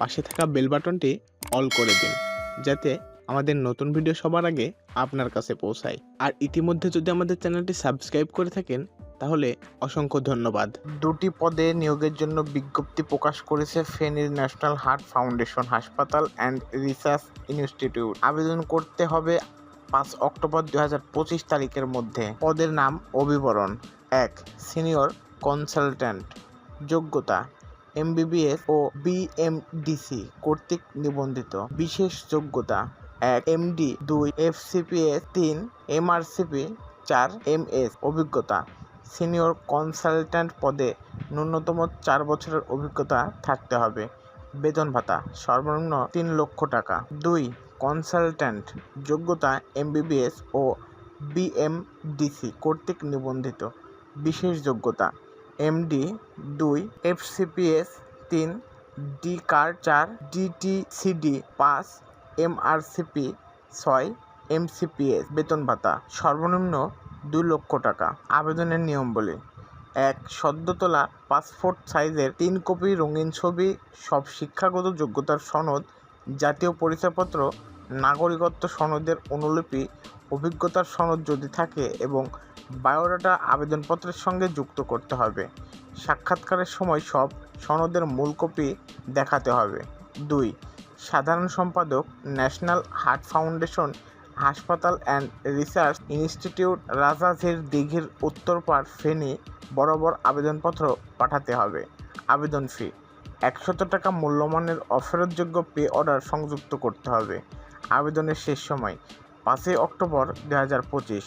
পাশে থাকা বেল বাটনটি অল করে দিন, যাতে আমাদের নতুন ভিডিও সবার আগে আপনার কাছে পৌঁছায়। আর ইতিমধ্যে যদি আমাদের চ্যানেলটি সাবস্ক্রাইব করে থাকেন, তাহলে অসংখ্য ধন্যবাদ। দুটি পদে নিয়োগের জন্য বিজ্ঞপ্তি প্রকাশ করেছে ফেনীর ন্যাশনাল হার্ট ফাউন্ডেশন হাসপাতাল অ্যান্ড রিসার্চ ইনস্টিটিউট। আবেদন করতে হবে পাঁচ অক্টোবর দু হাজার পঁচিশ তারিখের মধ্যে। পদের নাম অবিবরণ এক, সিনিয়র কনসালট্যান্ট। যোগ্যতা এমবিবিএস ও বিএমডিসি কর্তৃক নিবন্ধিত বিশেষ যোগ্যতা এক এমডি দুই এফসিপিএস তিন এমআরসিপি চার এমএস অভিজ্ঞতা। সিনিয়র কনসালট্যান্ট পদে ন্যূনতম চার বছরের অভিজ্ঞতা থাকতে হবে। বেতন ভাতা সর্বনিম্ন তিন লক্ষ টাকা। দুই কনসালট্যান্ট যোগ্যতা এমবিবিএস ও বিএমডিসি কর্তৃক নিবন্ধিত বিশেষ যোগ্যতা। এমডি দুই, এফসিপিএস তিন ডি কার চার ডিটিসিডি পাঁচ, এমআরসিপি ছয়, এমসিপিএস বেতন ভাতা। সর্বনিম্ন দুই লক্ষ টাকা। আবেদনের নিয়ম বলি। এক সদ্য তোলা পাসপোর্ট সাইজের তিন কপি রঙিন ছবি, সব শিক্ষাগত যোগ্যতার সনদ, জাতীয় পরিচয়পত্র নাগরিকত্ব সনদের অনুলিপি, অভিজ্ঞতার সনদ যদি থাকে এবং বায়োডাটা আবেদনপত্রের সঙ্গে যুক্ত করতে হবে, সাক্ষাৎকারের সময় সব সনদের মূল কপি দেখাতে হবে। দুই, সাধারণ সম্পাদক, ন্যাশনাল হার্ট ফাউন্ডেশন, হাসপাতাল অ্যান্ড রিসার্চ ইনস্টিটিউট, রাজাঝির দিঘির উত্তরপাড় ফেনী বরাবর আবেদনপত্র পাঠাতে হবে। আবেদন ফি, একশত টাকা মূল্যমানের অফেরতযোগ্য পে অর্ডার সংযুক্ত করতে হবে। আবেদনের শেষ সময় পাঁচই অক্টোবর দু হাজার পঁচিশ।